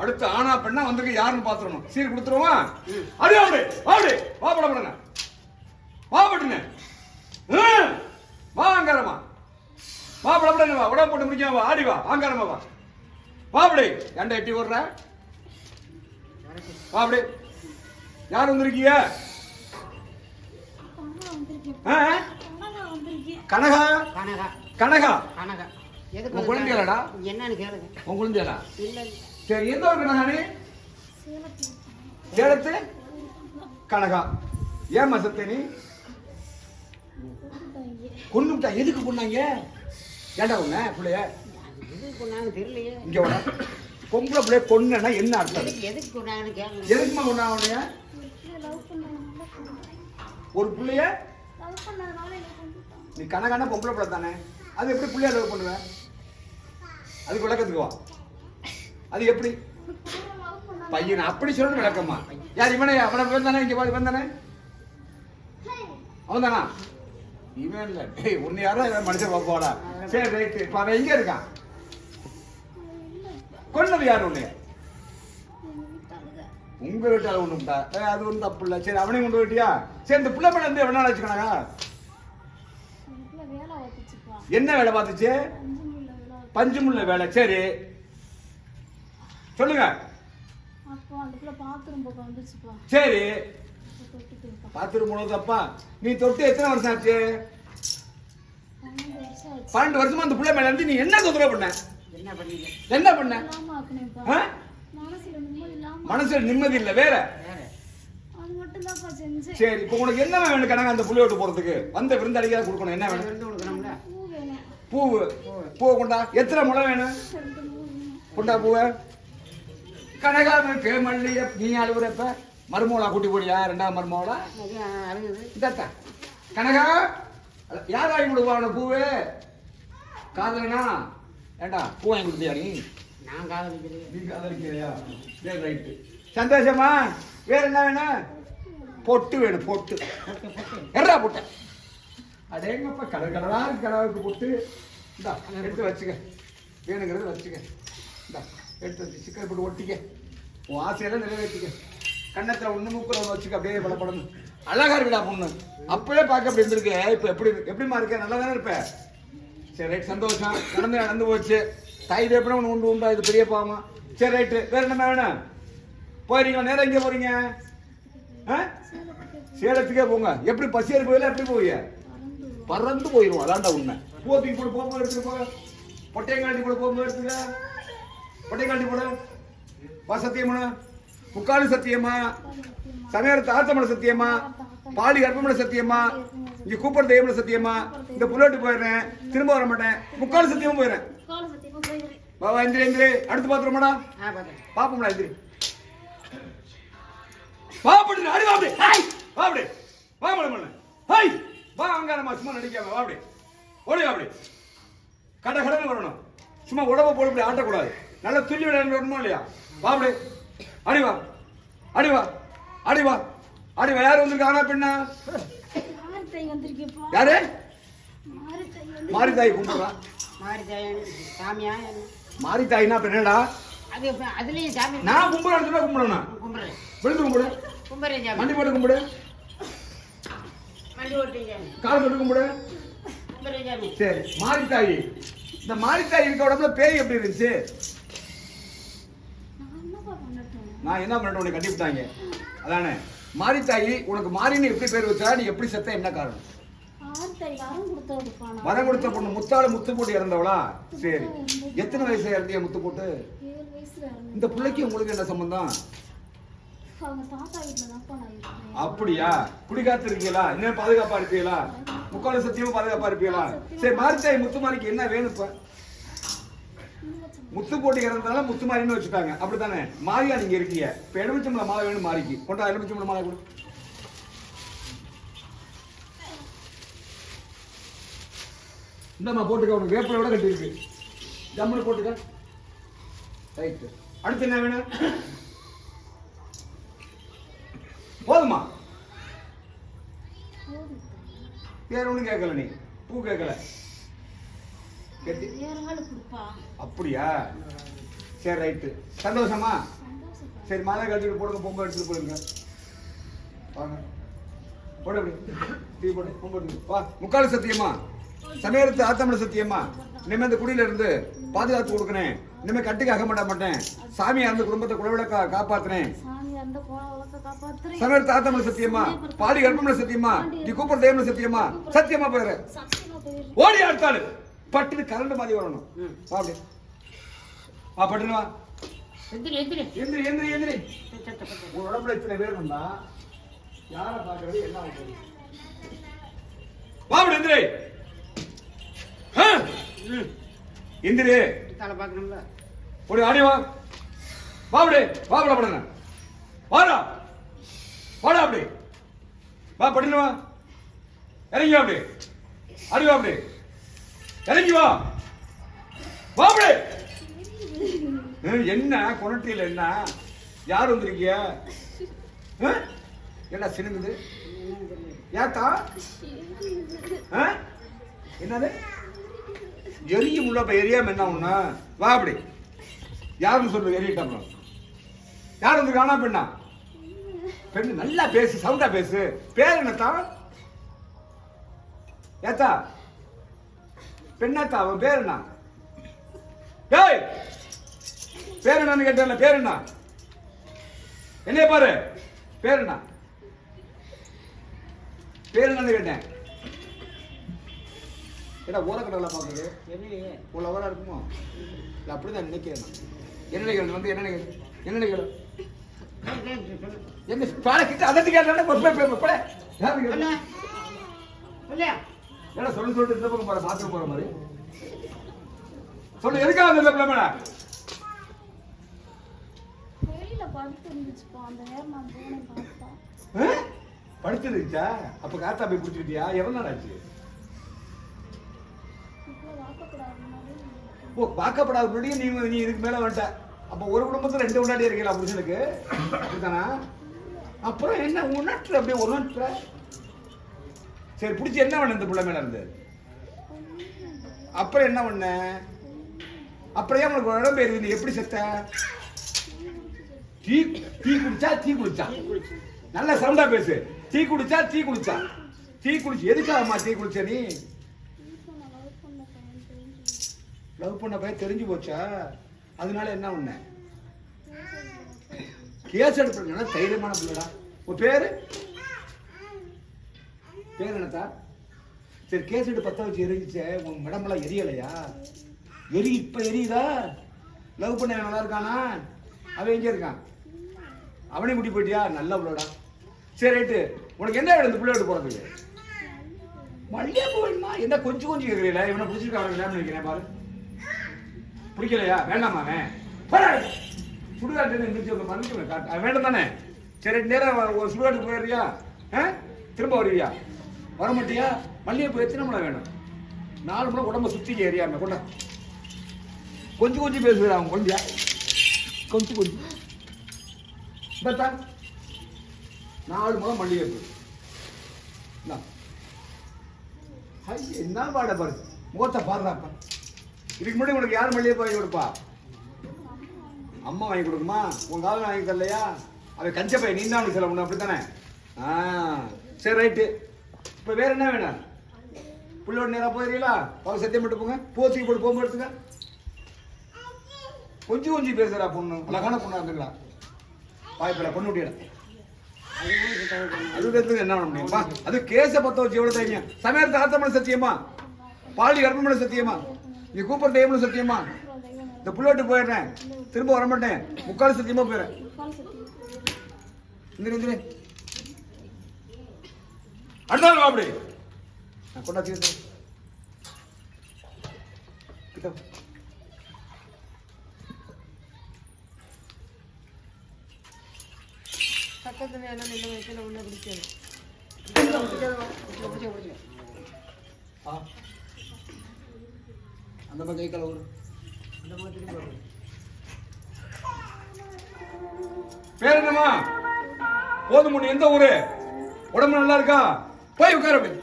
அடுத்து ஆனா பெண்ணா வந்திருக்க யாருன்னு பாத்துறணும் சீர் கொடுத்துருவா அடி அப்படி அப்படி வா பட படுங்க. வா பட்டுங்க. வா அங்காரமா வா பட படுங்க வா. உடம்பு போட்டு முடிக்க வா. ஆடி வா அங்காரமா வா. வா அப்படி. எட்டி ஓடுற? வா அப்படி. யார் வந்திருக்கீங்க? கனகா? கனகா. கனகா. கனகா. உன் குழந்தையாடா என்னன்னு கேளுங்க. உன் குழந்தையாடா? இல்ல இல்ல. சரி எந்த ஒரு கனகாணி நீ சேலத்து கனகா. ஏன் சத்த கொண்டுட்டா எதுக்கு கொண்டாங்க ஏன்டா உன்ன பிள்ளைய? எதுக்கு தெரியலையே இங்க வர பொம்பளை பிள்ளைய கொன்னா என்ன அர்த்தம்? எதுக்கு எதுக்குமா கொண்டா உன்னைய? ஒரு பிள்ளைய? நீ கனகான பொம்பளை பிள்ளை தானே. அது எப்படி பிள்ளைய லவ் பண்ணுவ? அதுக்கு விளக்கத்துக்கு வா. அது எப்படி? பையன் அப்படி சொல்லணும் விளக்கமா? யார் இவனே? அவனை இவன் தானே? இங்க பாரு இவன் தானே? அவன் தானா? இவன் இல்ல. டேய் உன்னை யாரோ இவன் மனுஷன் பாப்பாடா சரி ரைட்டு. அவன் எங்க இருக்கான்? கொன்னது யார் உன்னைய உங்க வீட்டால ஒண்ணும்டா ஏய், அது ஒன்றும் தப்பு இல்ல. சரி அவனையும் கொண்டு போயிட்டியா? சரி இந்த பிள்ளை மேல இருந்து எவ்வளவு நாள் வச்சுக்கணா என்ன வேலை பார்த்துச்சு? பஞ்சு முள்ள வேலை. சரி. சொல்லுங்க. பாத்ரூம் சரி. பாத்துட்டு போனது அப்பா நீ தொட்டு எத்தனை வருஷம் ஆச்சு? பன்னெண்டு வருஷம் அந்த பிள்ளை மேல இருந்து நீ என்ன தொந்தரவு பண்ண? என்ன பண்ண? மனசுல நிம்மதி இல்ல வேற. சரி இப்போ உனக்கு என்ன வேணும் கணக்கு அந்த புள்ளைய விட்டு போறதுக்கு? வந்த விருந்தாளிக்கா கொடுக்கணும். என்ன வேணும்? பூ பூவு. பூவை கொண்டா எத்தனை முளை பூ வேணும் கொண்டா பூவை? கனகாம மல்லிய நீ அழுகுறப்ப மருமோளா கூட்டி போடியா ரெண்டாவது மருமோளா? இதாத்தா கனகா யார் வாங்கி கொடுப்பா உனக்கு பூவு? காதலனா? ஏண்டா பூ வாங்கி கொடுத்தியா நீ? நான் காதலிக்கிறேன் நீ காதலிக்கிறியா சரி ரைட்டு சந்தோஷமா? வேற என்ன வேணும்? பொட்டு வேணும் பொட்டு. எறா பொட்டு. அடேங்கப்பா கடல் கடலா இருக்கு கடவுளுக்கு பொட்டு. இந்தா எடுத்து வச்சுக்க. வேணுங்கிறது வச்சுக்க. எடுத்து வச்சு சிக்கன் போட்டு ஒட்டிக்க. உன் ஆசையெல்லாம் நிறைவேற்றிக்க. கண்ணத்துல ஒண்ணு மூக்குல ஒன்று வச்சுக்க அப்படியே பலப்படணும். அழகா இருக்குடா பொண்ணு. அப்பவே பார்க்க அப்படி இருந்திருக்க. இப்ப எப்படி எப்படிமா இருக்க? நல்லா தானே இருப்ப? சரி ரைட் சந்தோஷம். நடந்து நடந்து போச்சு. தாய் தேப்பன ஒன்று உண்டு உண்டா? இது பெரிய பாவம்? சரி ரைட்டு வேற என்ன வேணும்? போயிருக்கீங்களா நேரம் எங்கே போறீங்க? ஆ? சேலத்துக்கே போங்க. எப்படி பசியாரி போயில எப்படி போவீங்க பறந்து போயிடும் அதான்டா உண்மை. போத்தி கூட போகும்போது எடுத்துட்டு போக. கூட போகும்போது எடுத்துக்க. பொட்டையங்காண்டி கூட வா சத்தியமா முக்காலு சத்தியமா சமயத்து ஆத்தமன சத்தியமா பாலி கர்ப்பமன சத்தியமா இங்க கூப்பிடுற தெய்வமன சத்தியமா இந்த புல்லட்டு போயிடுறேன் திரும்ப வர மாட்டேன். முக்காலு சத்தியமா போயிடுறேன். வா எந்திரி எந்திரி. அடுத்து பாத்துருமாடா பாப்போம்டா எந்திரி. வா அப்படி அடி வா அப்படி ஹாய். வா அப்படி வா மலை ஹாய். வா அங்காரமா சும்மா நடிக்காம. வா அப்படி ஓடி வா அப்படி கட கடன்னு வரணும். சும்மா உடம்ப போட இப்படி ஆட்டக்கூடாது. நல்லா துள்ளி விளையாண்டு வரணுமா இல்லையா? வா அப்படி. அடி வா. அடி வா. அடி வா. அடி வா. யார் வந்திருக்கா ஆனா பெண்ணா மாறு தை வந்திருக்கேப்பா யாரு? மாறு தை வந்து மாரி தாய் கும்பிடுறா மாறி தாயன் சாமியா என்ன? மாரி தாய்னா அப்ப என்னடா நான் கும்பிட இடத்துல கும்பிடணும் கும்பிடுறேன். விழுந்து கும்பிடு. கும்பிடுறேன் மண்டி போட்டு கும்பிடு. கால் போட்டு கும்பிடு. கும்பிடுறேன் சரி. மாரித்தாயி. இந்த மாரித்தாய் இருக்க உடம்புல பேய் எப்படி இருந்துச்சு? நான் என்ன பண்ணிட்டு உன்னை கட்டிவிட்டாங்க. அதானே? மாரித்தாயி உனக்கு மாரின்னு எப்படி பேர் வச்சா நீ எப்படி செத்த? என்ன காரணம்? வரம் கொடுத்த பொண்ணு முத்தால முத்து போட்டு இறந்தவளா? சரி. எத்தனை வயசுல இறந்திய முத்து போட்டு? இந்த பிள்ளைக்கு உங்களுக்கு என்ன சம்பந்தம்? அப்படியா? குடிகாத்து இருக்கீங்களா இன்னும் பாதுகாப்பா இருப்பீங்களா? முக்கால சத்தியமா பாதுகாப்பா இருப்பீங்களா? சரி மாரித்தாய் முத்துமாரிக்கு என்ன வேணும் இப்ப? முத்து போட்டு முத்து மாறின்னு வச்சுட்டாங்க அப்படித்தானே? மாறியா நீங்க இருக்கீங்க. இப்ப எலுமிச்சம்பள மாலை வேணும் மாறிக்கு கொண்டா எலுமிச்சம்பள மாலை கொடு. இந்தம்மா போட்டுக்க. உனக்கு வேப்பில விட கட்டி இருக்கு ஜம்முன்னு போட்டுக்க. ரைட்டு அடுத்து என்ன வேணும்? போதுமா? வேற ஒன்றும் கேட்கல நீ. பூ கேட்கல. கட்டி. வேற கொடுப்பா. அப்படியா? சரி ரைட்டு சந்தோஷமா? சரி மாலை கட்டிட்டு போடுங்க பொம்பை எடுத்துட்டு போடுங்க. வாங்க. போடு அப்படி. டீ போடு எடுத்து வா முக்கால் சத்தியமா? சமயத்து ஆத்தமிழ சத்தியமா? இனிமே இந்த குடியில இருந்து பாதுகாத்து கொடுக்கணேன் இனிமே கட்டுக்கு அக மாட்ட மாட்டேன். சாமியா அந்த குடும்பத்தை குலவிளக்கா காப்பாத்துனேன் சாமி அந்த கோல வழக்க காப்பாத்துறேன். சமயத்து ஆத்தமிழ சத்தியமா? பாடி கர்ப்பமிழ சத்தியமா? நீ கூப்பிடுற தேவன சத்தியமா? சத்தியமா போயிரு. ஓடி அடுத்தாளு. பட்டுன்னு கரண்ட் மாதிரி வரணும். வா அப்படி. வா பட்டுன்னு வா. எந்திரி எந்திரி. எந்திரி எந்திரி எந்திரி. உன் உடம்புல இத்தனை பேர் இருந்தா யாரை பார்க்கறது என்ன ஆகுது? வா அப்படி எந்திரி. ஆ? எந்திரி. தலை பார்க்கணும்ல. ஒரு ஆடி வா. வா அப்படி வா அப்படி படுங்க வாடா. வாடா அப்படி. வா பட்டுன்னு வா. இறங்கி வா அப்படி. அடி வா அப்படி. இறங்கி வா. வா அப்படி என்ன? குணட்டியில் என்ன? யார் வந்திருக்கிய? ஆ? என்ன சினுங்குது ஏத்தா ஆ? என்னது? எரியும் உள்ள இப்ப எரியாம என்ன ஒண்ணு? வா அப்படி. யாருன்னு சொல்லு எரியட்டம். யார் வந்து காணா பெண்ணா? பெண்ணு நல்லா பேசு சவுண்டா பேசு. பேர் என்னத்தா ஏத்தா பெண்ணாத்தா அவன் பேர் என்ன? ஏய்! பேர் என்னன்னு கேட்டேன்ல பேர் என்ன என்னைய பாரு பேர் என்ன பேர் என்னன்னு கேட்டேன் ஏடா ஓரக்கடலை பார்க்குது தெரியலையே உள்ள ஓரா இருக்குமோ இல்லை அப்படிதான் நினைக்கிறேன் நான். என்ன நினைக்கிறேன் வந்து என்ன நினைக்கிறேன் என்ன நினைக்கிறேன் சொல்லு. என்ன பாடக்கிட்ட அதட்டு கேட்டாலே. கேட்டா? சொல்லு. ஏடா சொல்லு சொல்லிட்டு இந்த பக்கம் போற பாத்ரூம் போற மாதிரி சொல்லு எதுக்காக அந்த பிள்ளை மேடம் வெளியில படுத்து இருந்துச்சுப்பா அந்த நேரம் நான் அப்ப காத்தா போய் பிடிச்சிக்கிட்டியா எவ்வளவு நாள் ஆச்சு ஓ வாக்கப்படாத முன்னாடியே நீ நீ இதுக்கு மேல வந்துட்ட. அப்ப ஒரு குடும்பத்துல ரெண்டு முன்னாடி இருக்கீங்களா புருஷனுக்கு? அப்படித்தானா? அப்புறம் என்ன உணர்த்துற? அப்படியே உணர்த்துற சரி பிடிச்சி என்ன பண்ண இந்த பிள்ளை மேல இருந்து? அப்புறம் என்ன பண்ண? அப்புறம் ஏன் உனக்கு உடம்பு எப்படி செத்த? டீ டீ குடிச்சா டீ குடிச்சா. நல்ல சவுண்டா பேசு. டீ குடிச்சா டீ குடிச்சா. டீ குடிச்சு எதுக்காகம்மா டீ குடிச்ச நீ? லவ் பண்ண பையன் தெரிஞ்சு போச்சா? அதனால என்ன உன்ன? கேஸ் எடுப்பா தைரியமான பிள்ளைடா. உன் பேரு? பேர் என்னத்தா? சரி கேஸ் எடுத்து பத்த வச்சு எரிஞ்சிச்சே. உன் மேடமெல்லாம் எரியலையா? எரி இப்ப எரியுதா? லவ் பண்ண நல்லா இருக்கானா? அவன் எங்க இருக்கான்? அவனே கூட்டி போயிட்டியா? நல்ல பிள்ளைடா. சரி ரைட்டு. உனக்கு என்ன வேணும் இந்த பிள்ளை எடுத்து மல்லிகைப்பூ வேணுமா? என்ன கொஞ்சம் கொஞ்சம் கேட்குறீங்களா இவனை பிடிச்சிருக்கா அவனுக்கு வேணும்னு நினைக்கிறேன் பாரு. பிடிக்கலையா? வேண்டாமா அவன்? சுடுகாட்டு இருந்துச்சு காட்டு. வேண்டாம் தானே? சரி ரெண்டு நேரம் ஒரு சுடுகாட்டுக்கு போயிடுறியா? ஆ? திரும்ப வருவியா? வர மாட்டியா? மல்லிகைப்பூ எத்தனை மணி வேணும்? நாலு மணி உடம்ப சுத்தி ஏரியாம கொண்டா. கொஞ்சம் கொஞ்சம் பேசுகிறேன் அவன் கொண்டியா கொஞ்சம் கொஞ்சம் பெத்தா நாலு முளை மல்லிகைப்பூ இந்தா. என்ன பாட பாரு? முகத்தை பாடுறாப்பா இதுக்கு முன்னாடி உனக்கு யார் மல்லிகை வாங்கி கொடுப்பா? அம்மா வாங்கி கொடுக்குமா உன் காலம் வாங்கி தரலையா அவன் கஞ்ச பையன் நீ தான் அவனுக்கு செலவு அப்படித்தானே? ஆ சரி ரைட்டு. இப்போ வேற என்ன வேணும்? பிள்ளையோட நேராக போயிருக்கீங்களா அவங்க சத்தியம் மட்டும் போங்க. போத்தி போட்டு போகும்போது எடுத்துங்க கொஞ்சம் கொஞ்சம் பேசுகிறா பொண்ணு. அழகான பொண்ணாக இருந்துங்களா வாய்ப்பில்லை பொண்ணு விட்டு அது என்ன பண்ண முடியுமா? அது கேச பத்த வச்சு எவ்வளவு தைரியம்? சமயத்து ஆத்தமன சத்தியமா? பாலி கர்ப்பமன சத்தியமா? நீ கூப்பிட தெய்வமன சத்தியமா? இந்த புள்ளோட்டு போயிடுறேன். திரும்ப வர மாட்டேன். முக்கால் சத்தியமா போயிடுறேன். இந்த அடுத்த நாள் அப்படி. நான் கொண்டா தீர்த்து கிட்ட வா. பக்கத்துல எல்லாம் நின்று வயசுல அந்த மாதிரி கை கால அந்த மாதிரி பேர் என்னம்மா? போதும் முன்னு எந்த ஊரு? உடம்பு நல்லா இருக்கா? போய் உட்கார போய்